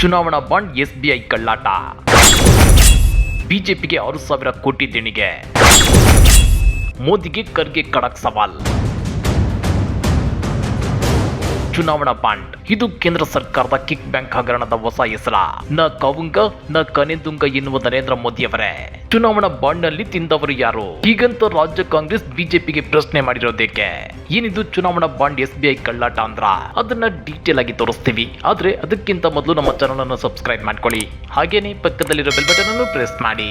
ಚುನಾವಣಾ bond SBI ಕಳ್ಳಾಟ. ಬಿಜೆಪಿಗೆ ಆರು ಸಾವಿರ ಕೋಟಿ ದೇಣಿಗೆ. ಮೋದಿಗೆ ಖರ್ಗೆ ಕಡಕ್ ಸವಾಲ್. ಚುನಾವಣಾ ಬಾಂಡ್. ಇದು ಕೇಂದ್ರ ಸರ್ಕಾರದ ಕಿಕ್ ಬ್ಯಾಂಕ್ ಹಗರಣದ ಹೊಸ ಹೆಸರ. ನ ಕವುಂಗ ನ ಕನೆದುಂಗ ಎನ್ನುವ ನರೇಂದ್ರ ಮೋದಿ ಅವರೇ. ಚುನಾವಣಾ ಬಾಂಡ್ನಲ್ಲಿ ತಿಂದವರು ಯಾರು? ಹೀಗಂತ ರಾಜ್ಯ ಕಾಂಗ್ರೆಸ್ ಬಿಜೆಪಿಗೆ ಪ್ರಶ್ನೆ ಮಾಡಿರೋದಕ್ಕೆ ಏನಿದು ಚುನಾವಣಾ ಬಾಂಡ್ ಎಸ್ ಬಿ ಐ ಕಳ್ಳಾಟ ಅಂದ್ರ? ಅದನ್ನ ಡೀಟೇಲ್ ಆಗಿ ತೋರಿಸ್ತೀವಿ. ಆದ್ರೆ ಅದಕ್ಕಿಂತ ಮೊದಲು ನಮ್ಮ ಚಾನಲ್ ಅನ್ನು ಸಬ್ಸ್ಕ್ರೈಬ್ ಮಾಡ್ಕೊಳ್ಳಿ. ಹಾಗೇನೆ ಪಕ್ಕದಲ್ಲಿರೋ ಬೆಲ್ ಬಟನ್ ಅನ್ನು ಪ್ರೆಸ್ ಮಾಡಿ.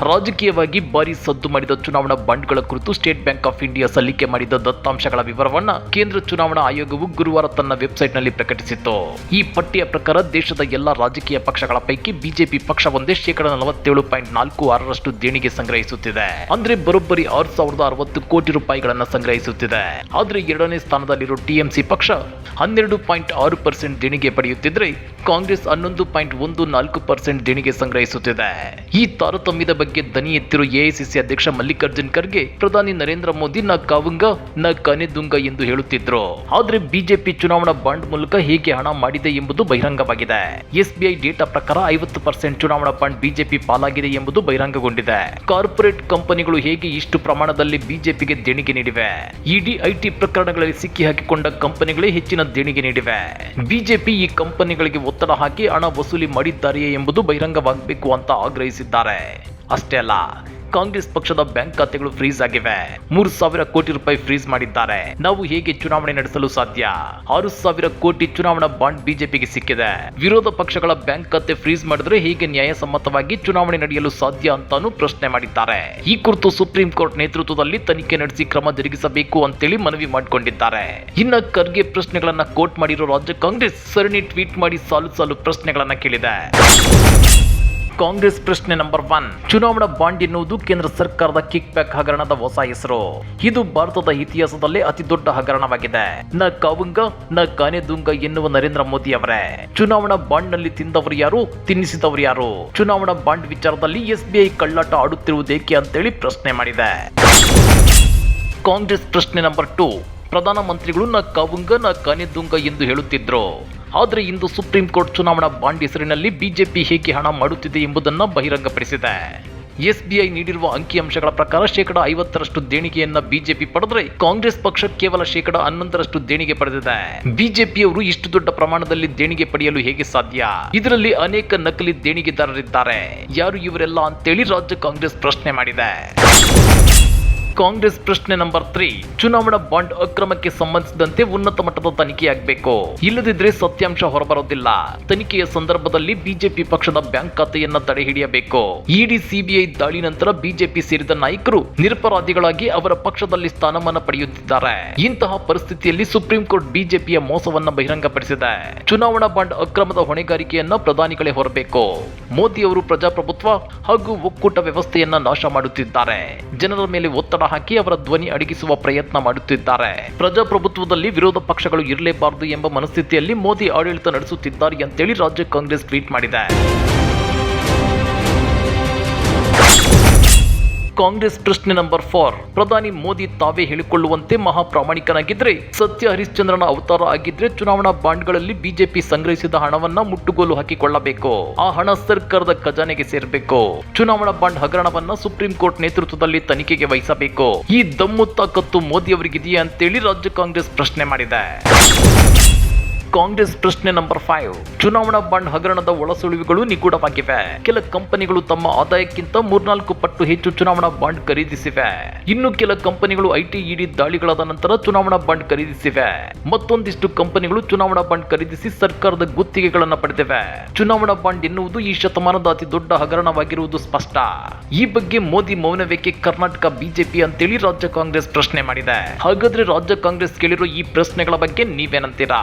ರಾಜಕೀಯವಾಗಿ ಭಾರಿ ಸದ್ದು ಮಾಡಿದ ಚುನಾವಣಾ ಬಾಂಡ್ಗಳ ಕುರಿತು ಸ್ಟೇಟ್ ಬ್ಯಾಂಕ್ ಆಫ್ ಇಂಡಿಯಾ ಸಲ್ಲಿಕೆ ಮಾಡಿದ ದತ್ತಾಂಶಗಳ ವಿವರವನ್ನ ಕೇಂದ್ರ ಚುನಾವಣಾ ಆಯೋಗವು ಗುರುವಾರ ತನ್ನ ವೆಬ್ಸೈಟ್ನಲ್ಲಿ ಪ್ರಕಟಿಸಿತ್ತು. ಈ ಪಟ್ಟಿಯ ಪ್ರಕಾರ ದೇಶದ ಎಲ್ಲ ರಾಜಕೀಯ ಪಕ್ಷಗಳ ಪೈಕಿ ಬಿಜೆಪಿ ಪಕ್ಷ ಒಂದೇ ಶೇಕಡ ನಲವತ್ತೇಳು ಪಾಯಿಂಟ್ ನಾಲ್ಕು ಆರರಷ್ಟು ದೇಣಿಗೆ ಸಂಗ್ರಹಿಸುತ್ತಿದೆ. ಅಂದ್ರೆ ಬರೋಬ್ಬರಿ ಆರು ಸಾವಿರದ ಅರವತ್ತು ಕೋಟಿ ರೂಪಾಯಿಗಳನ್ನ ಸಂಗ್ರಹಿಸುತ್ತಿದೆ. ಆದರೆ ಎರಡನೇ ಸ್ಥಾನದಲ್ಲಿರುವ ಟಿಎಂಸಿ ಪಕ್ಷ ಹನ್ನೆರಡು ಪಾಯಿಂಟ್ ಆರು ಪರ್ಸೆಂಟ್ ದೇಣಿಗೆ ಪಡೆಯುತ್ತಿದ್ರೆ ಕಾಂಗ್ರೆಸ್ ಹನ್ನೊಂದು ಪಾಯಿಂಟ್ ಒಂದು ನಾಲ್ಕು ಪರ್ಸೆಂಟ್ ದೇಣಿಗೆ ಸಂಗ್ರಹಿಸುತ್ತಿದೆ. ಈ ತಾರತಮ್ಯದ ಬಗ್ಗೆ ದನಿ ಎತ್ತಿರುವ ಎಐಸಿಸಿ ಅಧ್ಯಕ್ಷ ಮಲ್ಲಿಕಾರ್ಜುನ್ ಖರ್ಗೆ, ಪ್ರಧಾನಿ ನರೇಂದ್ರ ಮೋದಿ ನ ಕಾವುಂಗ, ನ ಕನೆದುಂಗ ಎಂದು ಹೇಳುತ್ತಿದ್ರು. ಆದ್ರೆ ಬಿಜೆಪಿ ಚುನಾವಣಾ ಬಾಂಡ್ ಮೂಲಕ ಹೇಗೆ ಹಣ ಮಾಡಿದೆ ಎಂಬುದು ಬಹಿರಂಗವಾಗಿದೆ. ಎಸ್ಬಿಐ ಡೇಟಾ ಪ್ರಕಾರ ಐವತ್ತು ಪರ್ಸೆಂಟ್ ಚುನಾವಣಾ ಬಾಂಡ್ ಬಿಜೆಪಿ ಪಾಲಾಗಿದೆ ಎಂಬುದು ಬಹಿರಂಗಗೊಂಡಿದೆ. ಕಾರ್ಪೊರೇಟ್ ಕಂಪನಿಗಳು ಹೇಗೆ ಇಷ್ಟು ಪ್ರಮಾಣದಲ್ಲಿ ಬಿಜೆಪಿಗೆ ದೇಣಿಗೆ ನೀಡಿವೆ? ಇಡಿ, ಐಟಿ ಪ್ರಕರಣಗಳಲ್ಲಿ ಸಿಕ್ಕಿ ಹಾಕಿಕೊಂಡ ಕಂಪನಿಗಳೇ ಹೆಚ್ಚಿನ ದೇಣಿಗೆ ನೀಡಿವೆ. ಬಿಜೆಪಿ ಈ ಕಂಪನಿಗಳಿಗೆ ಒತ್ತಡ ಹಾಕಿ ಹಣ ವಸೂಲಿ ಮಾಡಿದ್ದಾರೆಯೇ ಎಂಬುದು ಬಹಿರಂಗವಾಗಬೇಕು ಅಂತ ಆಗ್ರಹಿಸಿದ್ದಾರೆ. ಅಷ್ಟೇ ಅಲ್ಲ, ಕಾಂಗ್ರೆಸ್ ಪಕ್ಷದ ಬ್ಯಾಂಕ್ ಖಾತೆಗಳು ಫ್ರೀಸ್ ಆಗಿವೆ. ಮೂರು ಸಾವಿರ ಕೋಟಿ ರೂಪಾಯಿ ಫ್ರೀಸ್ ಮಾಡಿದ್ದಾರೆ. ನಾವು ಹೇಗೆ ಚುನಾವಣೆ ನಡೆಸಲು ಸಾಧ್ಯ? ಆರು ಸಾವಿರ ಕೋಟಿ ಚುನಾವಣಾ ಬಾಂಡ್ ಬಿಜೆಪಿಗೆ ಸಿಕ್ಕಿದೆ. ವಿರೋಧ ಪಕ್ಷಗಳ ಬ್ಯಾಂಕ್ ಖಾತೆ ಫ್ರೀಸ್ ಮಾಡಿದ್ರೆ ಹೇಗೆ ನ್ಯಾಯಸಮ್ಮತವಾಗಿ ಚುನಾವಣೆ ನಡೆಯಲು ಸಾಧ್ಯ ಅಂತಾನು ಪ್ರಶ್ನೆ ಮಾಡಿದ್ದಾರೆ. ಈ ಕುರಿತು ಸುಪ್ರೀಂ ಕೋರ್ಟ್ ನೇತೃತ್ವದಲ್ಲಿ ತನಿಖೆ ನಡೆಸಿ ಕ್ರಮ ಜರುಗಿಸಬೇಕು ಅಂತೇಳಿ ಮನವಿ ಮಾಡಿಕೊಂಡಿದ್ದಾರೆ. ಇನ್ನ ಖರ್ಗೆ ಪ್ರಶ್ನೆಗಳನ್ನ ಕೋರ್ಟ್ ಮಾಡಿರೋ ರಾಜ್ಯ ಕಾಂಗ್ರೆಸ್ ಸರಣಿ ಟ್ವೀಟ್ ಮಾಡಿ ಸಾಲು ಸಾಲು ಪ್ರಶ್ನೆಗಳನ್ನ ಕೇಳಿದೆ. ಕಾಂಗ್ರೆಸ್ ಪ್ರಶ್ನೆ ನಂಬರ್ ಒನ್. ಚುನಾವಣಾ ಬಾಂಡ್ ಎನ್ನುವುದು ಕೇಂದ್ರ ಸರ್ಕಾರದ ಕಿಕ್ ಬ್ಯಾಕ್ ಹಗರಣದ ಹೊಸ ಹೆಸರು. ಇದು ಭಾರತದ ಇತಿಹಾಸದಲ್ಲೇ ಅತಿ ದೊಡ್ಡ ಹಗರಣವಾಗಿದೆ. ನ ಕಾವುಂಗ, ನ ಕಾನೆದುಂಗ ಎನ್ನುವ ನರೇಂದ್ರ ಮೋದಿ ಅವರೇ. ಚುನಾವಣಾ ಬಾಂಡ್ನಲ್ಲಿ ತಿಂದವರು ಯಾರು, ತಿನ್ನಿಸಿದವರು ಯಾರು? ಚುನಾವಣಾ ಬಾಂಡ್ ವಿಚಾರದಲ್ಲಿ ಎಸ್ಬಿಐ ಕಳ್ಳಾಟ ಆಡುತ್ತಿರುವುದೇಕೆ ಅಂತೇಳಿ ಪ್ರಶ್ನೆ ಮಾಡಿದೆ. ಕಾಂಗ್ರೆಸ್ ಪ್ರಶ್ನೆ ನಂಬರ್ ಟು. ಪ್ರಧಾನಮಂತ್ರಿಗಳು ನ ಕಾವುಂಗ, ನ ಕಾನೆದುಂಗ ಎಂದು ಹೇಳುತ್ತಿದ್ರು. ಆದರೆ ಇಂದು ಸುಪ್ರೀಂ ಕೋರ್ಟ್ ಚುನಾವಣಾ ಬಾಂಡ್ ಹೆಸರಿನಲ್ಲಿ ಬಿಜೆಪಿ ಹೇಗೆ ಹಣ ಮಾಡುತ್ತಿದೆ ಎಂಬುದನ್ನು ಬಹಿರಂಗಪಡಿಸಿದೆ. ಎಸ್ಬಿಐ ನೀಡಿರುವ ಅಂಕಿಅಂಶಗಳ ಪ್ರಕಾರ ಶೇಕಡ ಐವತ್ತರಷ್ಟು ದೇಣಿಗೆಯನ್ನ ಬಿಜೆಪಿ ಪಡೆದ್ರೆ ಕಾಂಗ್ರೆಸ್ ಪಕ್ಷ ಕೇವಲ ಶೇಕಡ ಹನ್ನೊಂದರಷ್ಟು ದೇಣಿಗೆ ಪಡೆದಿದೆ. ಬಿಜೆಪಿಯವರು ಇಷ್ಟು ದೊಡ್ಡ ಪ್ರಮಾಣದಲ್ಲಿ ದೇಣಿಗೆ ಪಡೆಯಲು ಹೇಗೆ ಸಾಧ್ಯ? ಇದರಲ್ಲಿ ಅನೇಕ ನಕಲಿ ದೇಣಿಗೆದಾರರಿದ್ದಾರೆ. ಯಾರು ಇವರೆಲ್ಲ ಅಂತೇಳಿ ರಾಜ್ಯ ಕಾಂಗ್ರೆಸ್ ಪ್ರಶ್ನೆ ಮಾಡಿದೆ. ಕಾಂಗ್ರೆಸ್ ಪ್ರಶ್ನೆ ನಂಬರ್ ತ್ರೀ, ಚುನಾವಣಾ ಬಾಂಡ್ ಅಕ್ರಮಕ್ಕೆ ಸಂಬಂಧಿಸಿದಂತೆ ಉನ್ನತ ಮಟ್ಟದ ತನಿಖೆಯಾಗಬೇಕು. ಇಲ್ಲದಿದ್ರೆ ಸತ್ಯಾಂಶ ಹೊರಬರೋದಿಲ್ಲ. ತನಿಖೆಯ ಸಂದರ್ಭದಲ್ಲಿ ಬಿಜೆಪಿ ಪಕ್ಷದ ಬ್ಯಾಂಕ್ ಖಾತೆಯನ್ನ ತಡೆ ಹಿಡಿಯಬೇಕು. ಇಡಿ ಸಿಬಿಐ ದಾಳಿ ನಂತರ ಬಿಜೆಪಿ ಸೇರಿದ ನಾಯಕರು ನಿರಪರಾಧಿಗಳಾಗಿ ಅವರ ಪಕ್ಷದಲ್ಲಿ ಸ್ಥಾನಮಾನ ಪಡೆಯುತ್ತಿದ್ದಾರೆ. ಇಂತಹ ಪರಿಸ್ಥಿತಿಯಲ್ಲಿ ಸುಪ್ರೀಂ ಕೋರ್ಟ್ ಬಿಜೆಪಿಯ ಮೋಸವನ್ನ ಬಹಿರಂಗಪಡಿಸಿದೆ. ಚುನಾವಣಾ ಬಾಂಡ್ ಅಕ್ರಮದ ಹೊಣೆಗಾರಿಕೆಯನ್ನ ಪ್ರಧಾನಿಗಳೇ ಹೊರಬೇಕು. ಮೋದಿ ಅವರು ಪ್ರಜಾಪ್ರಭುತ್ವ ಹಾಗೂ ಒಕ್ಕೂಟ ವ್ಯವಸ್ಥೆಯನ್ನ ನಾಶ ಮಾಡುತ್ತಿದ್ದಾರೆ. ಜನರ ಮೇಲೆ ಒತ್ತಡ ಹಾಕಿ ಅವರ ಧ್ವನಿ ಅಡಗಿಸುವ ಪ್ರಯತ್ನ ಮಾಡುತ್ತಿದ್ದಾರೆ. ಪ್ರಜಾಪ್ರಭುತ್ವದಲ್ಲಿ ವಿರೋಧ ಪಕ್ಷಗಳು ಇರಲೇಬಾರದು ಎಂಬ ಮನಸ್ಥಿತಿಯಲ್ಲಿ ಮೋದಿ ಆಡಳಿತ ನಡೆಸುತ್ತಿದ್ದಾರೆ ಅಂತೇಳಿ ರಾಜ್ಯ ಕಾಂಗ್ರೆಸ್ ಟ್ವೀಟ್ ಮಾಡಿದೆ. ಕಾಂಗ್ರೆಸ್ ಪ್ರಶ್ನೆ ನಂಬರ್ ಫೋರ್ ಪ್ರಧಾನಿ ಮೋದಿ ತಾವೇ ಹೇಳಿಕೊಳ್ಳುವಂತೆ ಮಹಾಪ್ರಾಮಾಣಿಕನಾಗಿದ್ರೆ, ಸತ್ಯ ಹರಿಶ್ಚಂದ್ರನ ಅವತಾರ ಆಗಿದ್ರೆ ಚುನಾವಣಾ ಬಾಂಡ್ಗಳಲ್ಲಿ ಬಿಜೆಪಿ ಸಂಗ್ರಹಿಸಿದ ಹಣವನ್ನ ಮುಟ್ಟುಗೋಲು ಹಾಕಿಕೊಳ್ಳಬೇಕು. ಆ ಹಣ ಸರ್ಕಾರದ ಖಜಾನೆಗೆ ಸೇರಬೇಕು. ಚುನಾವಣಾ ಬಾಂಡ್ ಹಗರಣವನ್ನ ಸುಪ್ರೀಂ ಕೋರ್ಟ್ ನೇತೃತ್ವದಲ್ಲಿ ತನಿಖೆಗೆ ವಹಿಸಬೇಕು. ಈ ದಮ್ಮು ತಾಕತ್ತು ಮೋದಿ ಅವರಿಗಿದೆಯಾ ಅಂತೇಳಿ ರಾಜ್ಯ ಕಾಂಗ್ರೆಸ್ ಪ್ರಶ್ನೆ ಮಾಡಿದೆ. ಕಾಂಗ್ರೆಸ್ ಪ್ರಶ್ನೆ ನಂಬರ್ ಫೈವ್ ಚುನಾವಣಾ ಬಾಂಡ್ ಹಗರಣದ ಒಳಸುಳಿವುಗಳು ನಿಗೂಢವಾಗಿವೆ. ಕೆಲ ಕಂಪನಿಗಳು ತಮ್ಮ ಆದಾಯಕ್ಕಿಂತ ಮೂರ್ನಾಲ್ಕು ಪಟ್ಟು ಹೆಚ್ಚು ಚುನಾವಣಾ ಬಾಂಡ್ ಖರೀದಿಸಿವೆ. ಇನ್ನು ಕೆಲ ಕಂಪನಿಗಳು ಐಟಿ, ಇಡಿ ದಾಳಿಗಳಾದ ನಂತರ ಚುನಾವಣಾ ಬಾಂಡ್ ಖರೀದಿಸಿವೆ. ಮತ್ತೊಂದಿಷ್ಟು ಕಂಪನಿಗಳು ಚುನಾವಣಾ ಬಾಂಡ್ ಖರೀದಿಸಿ ಸರ್ಕಾರದ ಗುತ್ತಿಗೆಗಳನ್ನು ಪಡೆದಿವೆ. ಚುನಾವಣಾ ಬಾಂಡ್ ಎನ್ನುವುದು ಈ ಶತಮಾನದ ಅತಿ ದೊಡ್ಡ ಹಗರಣವಾಗಿರುವುದು ಸ್ಪಷ್ಟ. ಈ ಬಗ್ಗೆ ಮೋದಿ ಮೌನವೇಕೆ ಕರ್ನಾಟಕ ಬಿಜೆಪಿ ಅಂತೇಳಿ ರಾಜ್ಯ ಕಾಂಗ್ರೆಸ್ ಪ್ರಶ್ನೆ ಮಾಡಿದೆ. ಹಾಗಾದ್ರೆ ರಾಜ್ಯ ಕಾಂಗ್ರೆಸ್ ಕೇಳಿರೋ ಈ ಪ್ರಶ್ನೆಗಳ ಬಗ್ಗೆ ನೀವೇನಂತೀರಾ?